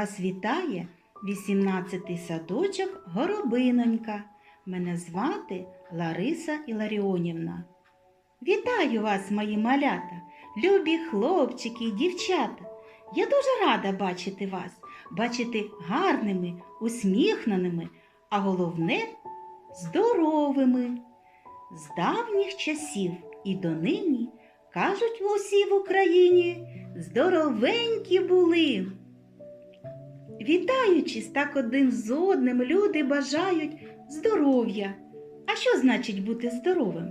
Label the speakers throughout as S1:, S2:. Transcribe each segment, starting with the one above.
S1: Вас вітає 18-й садочок Горобинонька. Мене звати Лариса Іларіонівна. Вітаю вас, мої малята, любі хлопчики і дівчата. Я дуже рада бачити вас, бачити гарними, усміхненими, а головне здоровими. З давніх часів і донині кажуть усі в Україні здоровенькі були. Вітаючись так один з одним, люди бажають здоров'я. А що значить бути здоровим?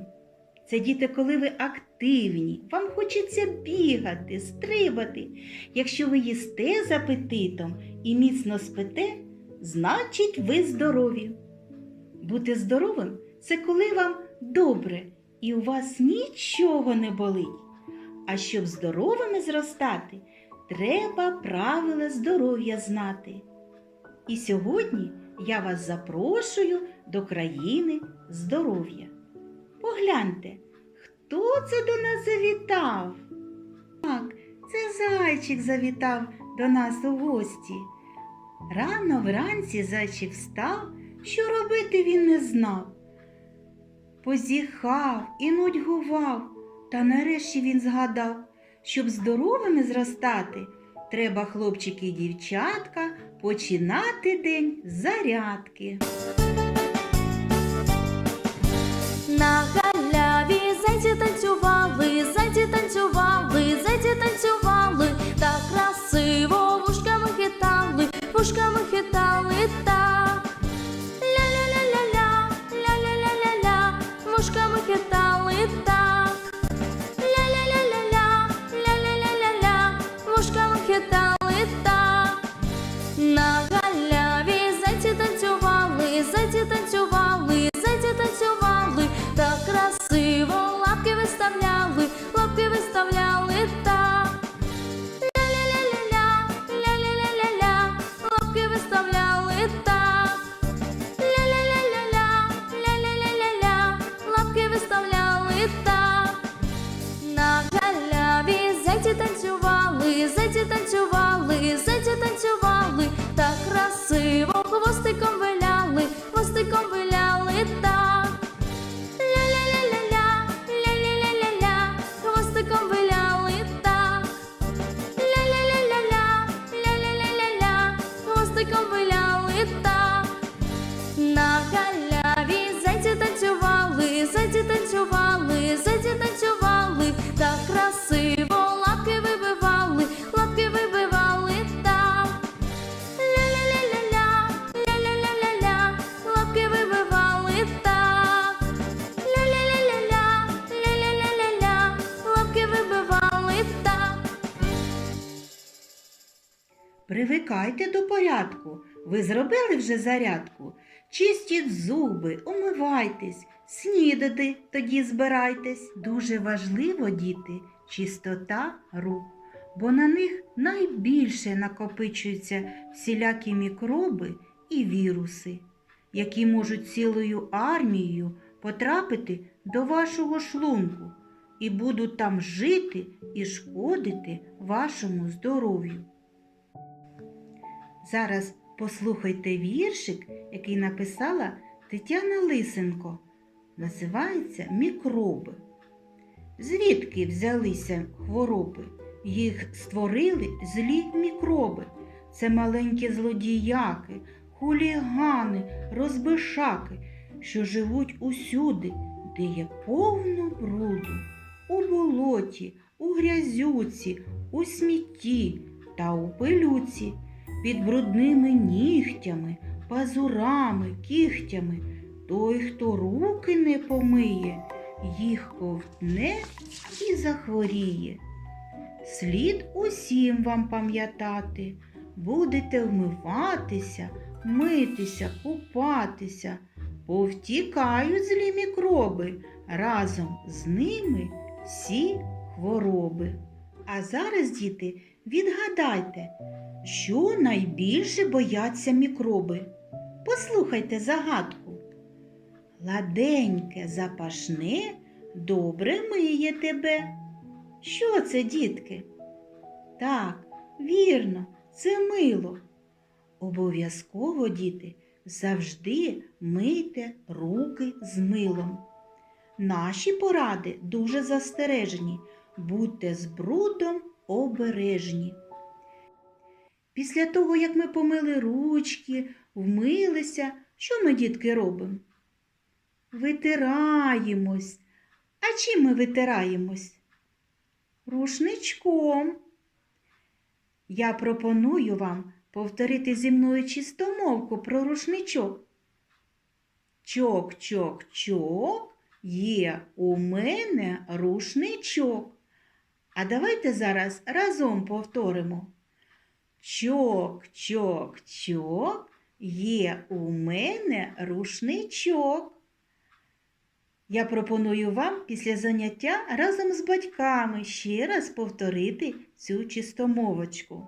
S1: Це діти, коли ви активні, вам хочеться бігати, стрибати. Якщо ви їсте з апетитом і міцно спите, значить ви здорові. Бути здоровим це коли вам добре і у вас нічого не болить. А щоб здоровими зростати, треба правила здоров'я знати. І сьогодні я вас запрошую до країни здоров'я. Погляньте, хто це до нас завітав? Так, це зайчик завітав до нас у гості. Рано вранці зайчик встав, що робити він не знав. Позіхав і нудьгував, та нарешті він згадав, щоб здоровими зростати, треба, хлопчики і дівчатка, починати день зарядки.
S2: На галяві зайці танцювали,
S1: Привикайте до порядку. Ви зробили вже зарядку? Чистіть зуби, умивайтесь, снідати тоді збирайтесь. Дуже важливо, діти, чистота рук, бо на них найбільше накопичуються всілякі мікроби і віруси, які можуть цілою армією потрапити до вашого шлунку і будуть там жити і шкодити вашому здоров'ю. Зараз послухайте віршик, який написала Тетяна Лисенко. Називається Мікроби. Звідки взялися хвороби? Їх створили злі мікроби. Це маленькі злодіяки, хулігани, розбишаки, що живуть усюди, де є повно бруду, у болоті, у грязюці, у смітті та у пилюці під брудними нігтями, пазурами, кігтями. Той, хто руки не помиє, їх ковтне і захворіє. Слід усім вам пам'ятати, будете вмиватися, митися, купатися, повтікають злі мікроби, разом з ними всі хвороби. А зараз, діти, відгадайте, що найбільше бояться мікроби? Послухайте загадку. Ладеньке запашне добре миє тебе. Що це, дітки? Так, вірно, це мило. Обов'язково, діти, завжди мийте руки з милом. Наші поради дуже застережені. Будьте з брудом обережні. Після того, як ми помили ручки, вмилися, що ми, дітки, робимо? Витираємось. А чим ми витираємось? Рушничком. Я пропоную вам повторити зі мною чистомовку про рушничок. Чок-чок-чок, є у мене рушничок. А давайте зараз разом повторимо. Чок-чок-чок, є у мене рушничок. Я пропоную вам після заняття разом з батьками ще раз повторити цю чистомовочку.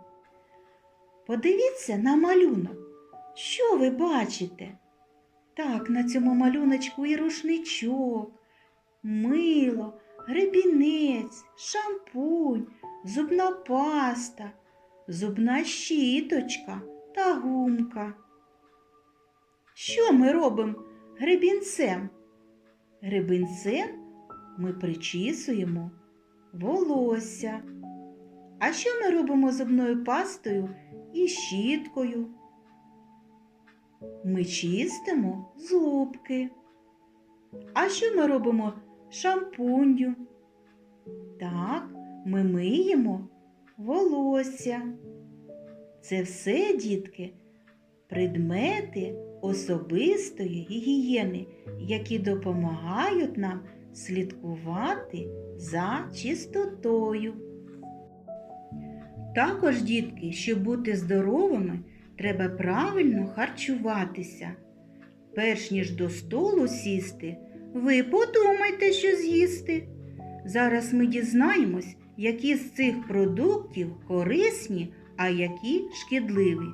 S1: Подивіться на малюнок. Що ви бачите? Так, на цьому малюночку і рушничок, мило, гребінець, шампунь, зубна паста, зубна щіточка та гумка. Що ми робимо гребінцем? Гребінцем ми причісуємо волосся. А що ми робимо зубною пастою і щіткою? Ми чистимо зубки. А що ми робимо шампунью? Так, ми миємо волосся. Це все, дітки, предмети особистої гігієни, які допомагають нам слідкувати за чистотою. Також, дітки, щоб бути здоровими, треба правильно харчуватися. Перш ніж до столу сісти, ви подумайте, що з'їсти. Зараз ми дізнаємось, які з цих продуктів корисні, а які шкідливі.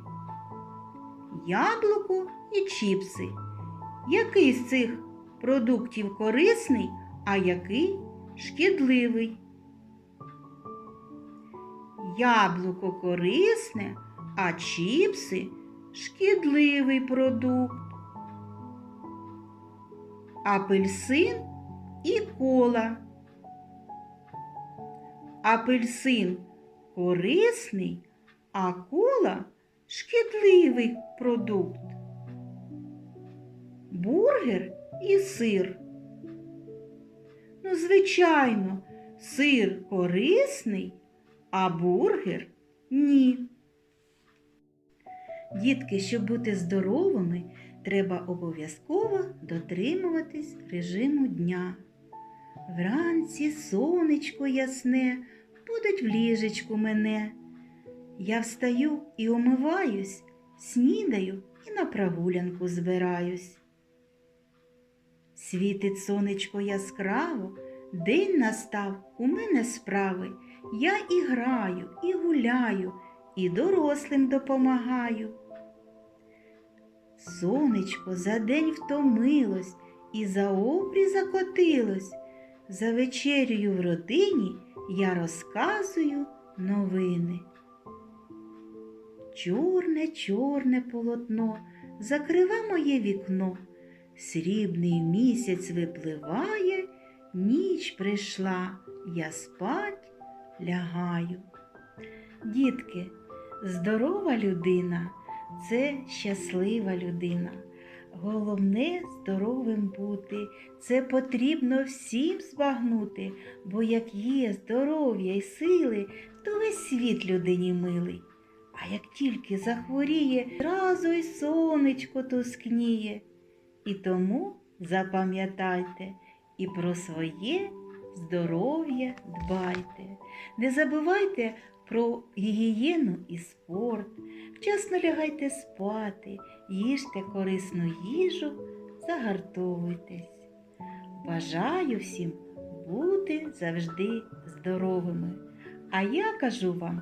S1: Яблуко і чіпси. Який з цих продуктів корисний, а який шкідливий? Яблуко корисне, а чіпси шкідливий продукт. Апельсин і кола. Апельсин корисний, а кола шкідливий продукт. Бургер і сир. Ну, звичайно, сир корисний, а бургер ні. Дітки, щоб бути здоровими, треба обов'язково дотримуватись режиму дня. Вранці сонечко ясне, будуть в ліжечку мене. Я встаю і омиваюсь, снідаю і на прогулянку збираюсь. Світить сонечко яскраво, день настав, у мене справи. Я і граю, і гуляю, і дорослим допомагаю. Сонечко за день втомилось і за обрій закотилось. За вечерю в родині я розказую новини. Чорне, чорне полотно закрива моє вікно. Срібний місяць випливає, ніч прийшла, я спать лягаю. Дітки, здорова людина це щаслива людина. Головне здоровим бути, це потрібно всім збагнути, бо як є здоров'я й сили, то весь світ людині милий. А як тільки захворіє, зразу й сонечко тускніє. І тому запам'ятайте і про своє здоров'я дбайте. Не забувайте про гігієну і спорт. Вчасно лягайте спати, їжте корисну їжу, загартовуйтесь. Бажаю всім бути завжди здоровими. А я кажу вам